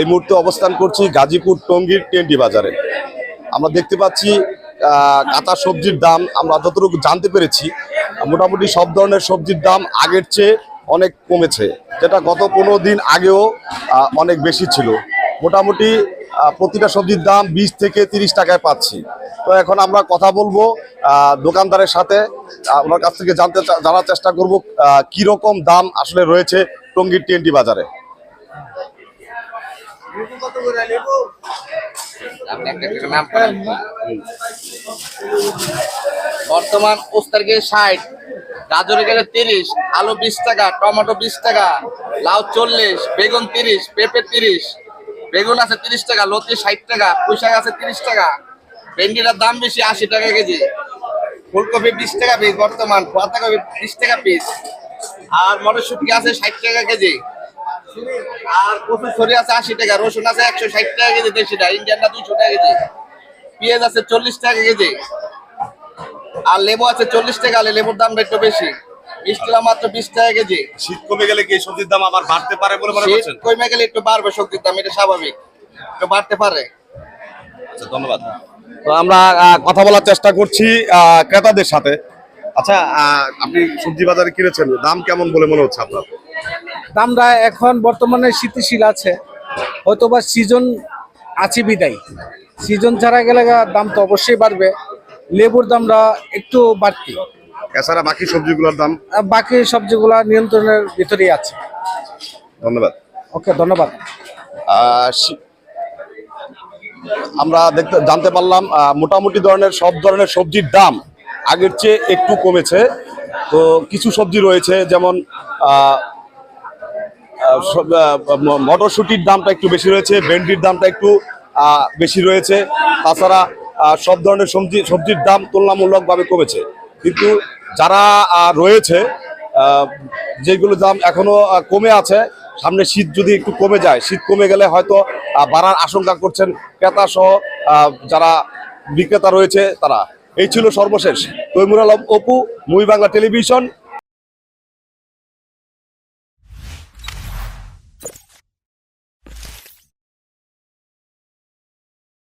এই মুহূর্তে অবস্থান করছি গাজীপুর টঙ্গীর টেন্ডি বাজারে। আমরা দেখতে পাচ্ছি কাঁচা সবজির দাম, আমরা যতটুকু জানতে পেরেছি, মোটামুটি সব ধরনের সবজির দাম আগের চেয়ে অনেক কমেছে, যেটা গত পনেরো দিন আগেও অনেক বেশি ছিল। মোটামুটি প্রতিটা সবজির দাম বিশ থেকে তিরিশ টাকায় পাচ্ছি। তো এখন আমরা কথা বলব দোকানদারের সাথে ওনার কাছ থেকে জানতে জানার চেষ্টা করব কি রকম দাম আসলে রয়েছে টঙ্গীর টিএনটি বাজারে। বর্তমান ওস্তার গেলে ষাট, গাজরে গেলে তিরিশ, আলু বিশ টাকা, টমেটো বিশ টাকা, লাউ চল্লিশ, বেগুন তিরিশ, পেঁপে তিরিশ, বেগুন আছে তিরিশ টাকা, লতি ষাট টাকা, পুঁইশাক আছে তিরিশ টাকা, ভেন্ডিটার দাম বেশি আশি টাকা কেজি, ফুলকপি বিশ টাকা পিস বর্তমান পাতাকপি বিশ টাকা পিস আর মটরশুটি আছে ষাট টাকা কেজি। আর কচু ছড়ি আছে আশি টাকা রসুন আছে একশো ষাট টাকা কেজি দেশিটা ইন্ডিয়ানটা দুইশো টাকা কেজি। পেঁয়াজ আছে চল্লিশ টাকা কেজি। আর লেবু আছে চল্লিশ টাকা আলে লেবুর দামটা একটু বেশি। মাত্র বিশ টাকা কেজি। শীত কমে গেলে কি সবজির দাম আবার বাড়তে পারে বলে মনে করছেন? কমে গেলে একটু বাড়বে সবজির দাম এটা স্বাভাবিক। একটু বাড়তে পারে। আচ্ছা ধন্যবাদ। তো আমরা আহ, কথা বলার চেষ্টা করছি আহ, ক্রেতাদের সাথে। আচ্ছা আহ, আপনি সবজি বাজারে কিনেছেন দাম কেমন বলে মনে হচ্ছে আপনার? দামটা এখন বর্তমানে স্থিতিশীল আছে। হয়তোবা সিজন আছে বিদায়। সিজন ছাড়া গেলে দাম তো অবশ্যই বাড়বে। লেবুর দামটা একটু বাড়তি। এছাড়া বাকি সবজিগুলোর দাম? বাকি সবজিগুলো নিয়ন্ত্রণের ভিতরেই আছে। ধন্যবাদ। ওকে ধন্যবাদ। আমরা দেখতে জানতে পারলাম মোটামুটি ধরনের সব ধরনের সবজির দাম আগের চেয়ে একটু কমেছে। তো কিছু সবজি রয়েছে যেমন মটরশুঁটির দামটা একটু বেশি রয়েছে, ভেন্ডির দামটা একটু বেশি রয়েছে। তাছাড়া সব ধরনের সবজি, সবজির দাম তুলনামূলকভাবে কমেছে। কিন্তু যারা রয়েছে যেগুলো দাম এখনও কমে আছে, সামনে শীত যদি একটু কমে যায়, শীত কমে গেলে হয়তো বাড়ার আশঙ্কা করছেন ক্রেতা সহ যারা বিক্রেতা রয়েছে, তারা। এই ছিল সর্বশেষ। তৈমুর আলম, অপু মুই বাংলা টেলিভিশন।